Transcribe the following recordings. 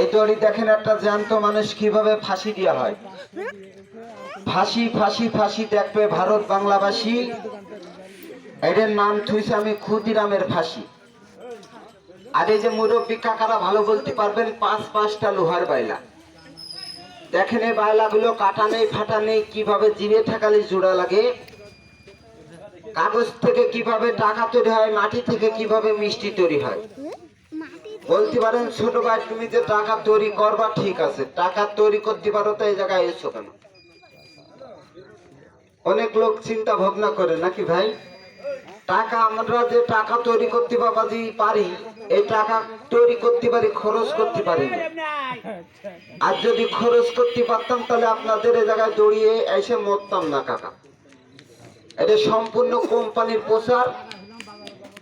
এই দড়ি দেখেন একটা জ্যান্ত মানুষ কীভাবে ফাঁসি দেওয়া হয়। ফাঁসি ফাঁসি ফাঁসি দেখবে ভারত বাংলাবাসী। এদের নাম থুইছে আমি ক্ষুদিরামের ফাঁসি। আর এই যে মুরব্বী কাকারা ভালো বলতে পারবেন, পাঁচ পাঁচটা লোহার বাইলা। দেখেন এই বাইলাগুলো কাটা নেই, ফাটা নেই, কীভাবে জিরে ঠেকালে জোড়া লাগে। কাগজ থেকে কীভাবে টাকা তৈরি হয়, মাটি থেকে কীভাবে মিষ্টি তৈরি হয়। বলতে পারেন, ছোট ভাই, তুমি যে টাকা তৈরি করবা, ঠিক আছে। টাকা তৈরি করতে পারো, তো এই জায়গায় এসো কেন? অনেক লোক চিন্তা ভাবনা করে, নাকি ভাই? টাকা, আমরা যে টাকা তৈরি করতে বাবাজি পারি, এই টাকা তৈরি করতে পারি, খরচ করতে পারি। আর যদি খরচ করতে পারতাম, তাহলে আপনাদের এই জায়গায় দৌড়িয়ে এসে মরতাম না, কাকা। এটা সম্পূর্ণ কোম্পানির প্রচার,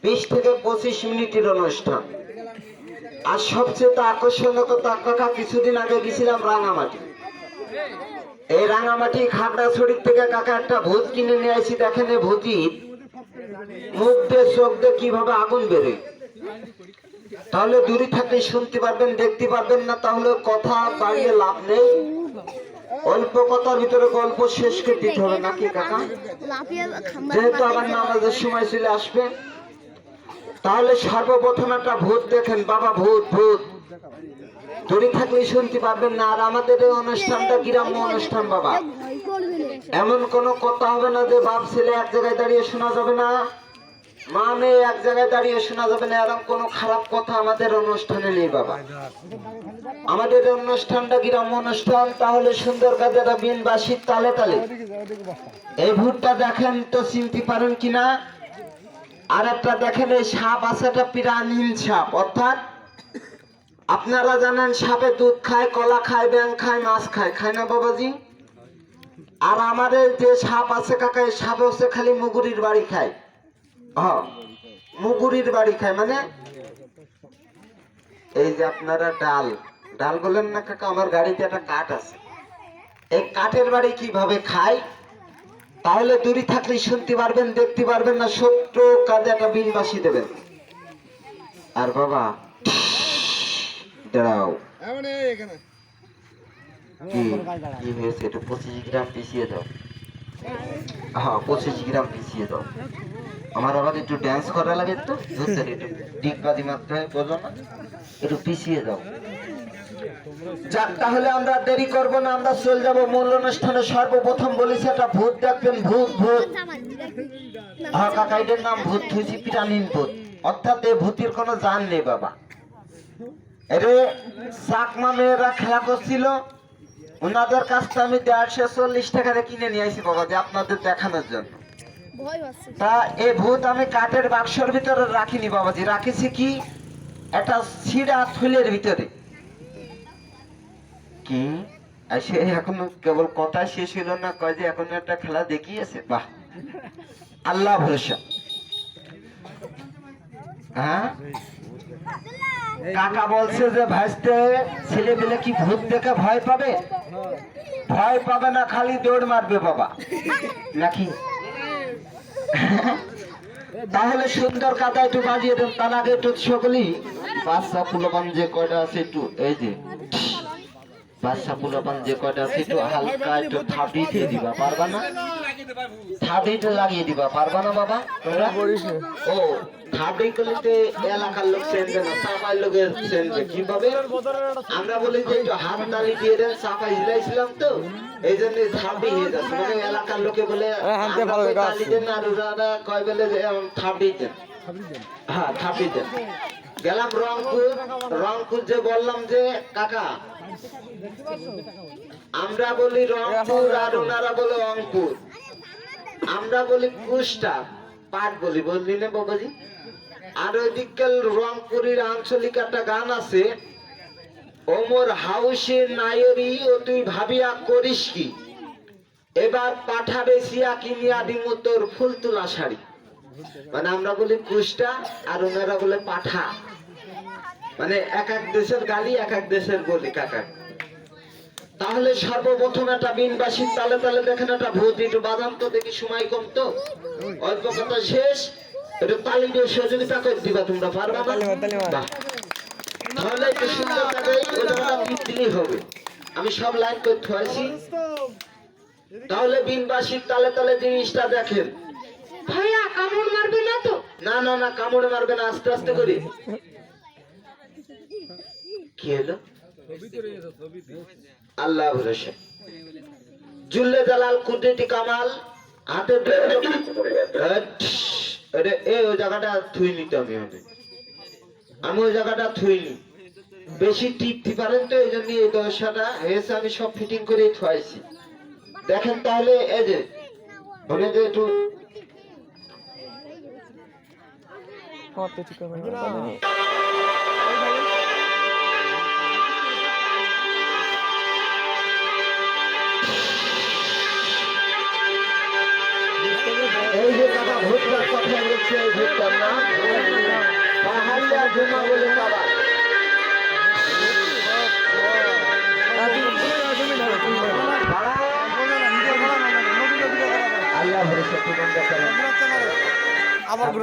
বিশ থেকে পঁচিশ মিনিটের অনুষ্ঠান। আর সবচেয়ে তো আকর্ষণীয় কথা কিছুদিন আগে গেছিলাম রাঙামাটি। এই রাঙামাটি খাগড়াছড়ির থেকে কাকা একটা ভূত কিনে নিয়ে আসি দেখেন এই ভূতির মুখ দিয়ে, চোখ দিয়ে কীভাবে আগুন বেরোয়। তাহলে দূরে থাকলে শুনতে পারবেন, দেখতে পারবেন না, তাহলে কথা বাড়িয়ে লাভ নেই। অল্প কথার ভিতরে গল্প শেষ করে দিতে হবে নাকি কাকা? যেহেতু আবার নামাজের সময় চলে আসবে তাহলে সর্বপ্রথম একটা ভূত দেখেন, বাবা ভূত ভূত। দূরে থাকলে শুনতে পারবেন না, আর আমাদের এই অনুষ্ঠানটা গ্রাম্য অনুষ্ঠান, বাবা। এমন কোনো কথা হবে না যে বাপ, ছেলে এক জায়গায় দাঁড়িয়ে শোনা যাবে না। মা, মেয়ে এক জায়গায় দাঁড়িয়ে শোনা যাবে না, এরকম কোনো খারাপ কথা আমাদের অনুষ্ঠানে নেই, বাবা। আমাদের অনুষ্ঠানটা গ্রাম্য অনুষ্ঠান, তাহলে সুন্দর কাজেরা বিনবাসীর তালে তালে। এই ভুটটা দেখেন তো চিনতে পারেন কিনা? আর একটা দেখেন এই সাপ আছে একটা পিরানহীন সাপ, অর্থাৎ আপনারা জানেন সাপে দুধ খায়, কলা খায় ব্যাং খায়, মাছ খায় খায় না বাবাজি? আর আমাদের যে সাপ আছে কাকা, এই সাপ হচ্ছে খালি মুগুরির বাড়ি খায়। হ্যাঁ মুগুরির বাড়ি খায় মানে এই যে আপনারা ডাল ডাল বললেন না কাকা, আমার গাড়িতে একটা কাঠ আছে। এই কাঠের বাড়ি কীভাবে খায়? তাহলে দূরে থাকলে শুনতে পারবেন দেখতে পারবেন না সত্য কাজে একটা বিনবাসী দেবেন। আর বাবা দাঁড়াও। কি কি হয়েছে? একটু পঁচিশ গ্রাম পিছিয়ে দাও। হ্যাঁ পঁচিশ গ্রাম পিছিয়ে দাও। আমার আবার একটু ড্যান্স করা লাগে তো ধরতে একটু ডিগবাজি মারতে হয় বোঝো না। একটু পিছিয়ে দাও। যাক তাহলে আমরা দেরি করব না আমরা চলে যাব মূল অনুষ্ঠানে সর্বপ্রথম বলেছি একটা ভূত দেখবেন ভূত ভূত। হ্যাঁ কাকা এটার নাম ভূত থুইছি পিরানিন ভূত। অর্থাৎ এই ভূতের কোনো জান নেই বাবা। এরে চাকমা মেয়েরা খেলা করছিল। ওনাদের কাছ থেকে আমি দেড়শো চল্লিশ টাকা কিনে নিয়ে আসি বাবা যে আপনাদের দেখানোর জন্য। তা এই ভূত আমি কাঠের বাক্সর ভিতরে রাখিনি বাবাজি। রাখেছি কি? একটা ছিঁড়া থুলের ভিতরে। কি? সে এখনও কেবল কথা শেষ হলো না, কয় যে এখন একটা খেলা দেখিয়েছে? বাহ। আল্লাহ ভরসা। হ্যাঁ? কাকা বলছে যে ভাসতে ছেলে পেলে কি ভূত দেখে ভয় পাবে? ভয় পাবে না, খালি দৌড় মারবে বাবা। নাকি? তাহলে সুন্দর কাদা একটু বাজিয়ে দেন, তার আগে একটু সকলেই বাচ্চা পুলপান যে কয়টা আছে একটু, এই যে। বাচ্চা পুলপান যে কয়টা আছে একটু হালকা একটু থাপড়ি দিয়ে দিবা পারবা না? থাপড়িটা লাগিয়ে দিবা পারবা না বাবা? তোমরা? ও থাপড়ি করলে এলাকার লোক চেনবে না চাপাই লোকের চেনবে। কীভাবে? আমরা বলি যে একটু হাত তালি দিয়ে দেন চাপাই হিলাইছিলাম তো এই জন্য থাপড়ি হয়ে যাচ্ছে। মানে এলাকার লোকে বলে তালি দেন আর ওরা কয় বলে থাপড়ি দেন। হ্যাঁ থাপড়ি দেন। গেলাম রংপুর। রংপুর যে বললাম যে, কাকা, আমরা বলি রংপুর আর ওনারা বলে অঙ্কুর আমরা বলি কুষ্টা, পাট বলি, বললি না বাবাজি? আর ওইদিকাল রংপুরের আঞ্চলিক একটা গান আছে, ওমর হাউসের নায়রি ও তুই ভাবিয়া করিস কি? এবার পাঠা বেশিয়া কিনিয়া দিমু তোর ফুল তোলা শাড়ি। মানে আমরা বলি কুষ্টা আর ওনারা বলে পাঠা। মানে এক এক দেশের গালি এক এক দেশের বলি কাকা। তাহলে সর্বপ্রথম একটা বিনবাসীর তালে তালে দেখেন একটা ভূত একটু বাদাম তো দেখি সময় কম তো। অল্প কথা শেষ। একটু তালি দিয়ে সহযোগিতা করে দিবা তোমরা পারবা না? তাহলে একটু সুন্দর টিপ হবে। আমি সব লাইন করতে হয়েছি তাহলে বিনবাসীর তালে তালে জিনিসটা দেখেন। না না না, কামড়ে মারবে না, আস্তে আস্তে করে। কি হলো? আল্লাহ জুল্লে জালাল, কুদরতি কামাল, হাতে এ, ওই জায়গাটা থুই নিতে আমি আমি ওই জায়গাটা থুইনি। বেশি টিপতে পারেন তো এই জন্য এই দশাটা হয়েছে, আমি সব ফিটিং করে থুয়াইছি। দেখেন তাহলে, এই যে একটু এই যে বাবা ভুট্টার কথা বলছে এই ভুট্টার নাম পাহাড়িয়া জমা বলে বাবা আল্লাহ ভরসা পূরণ করেন আবার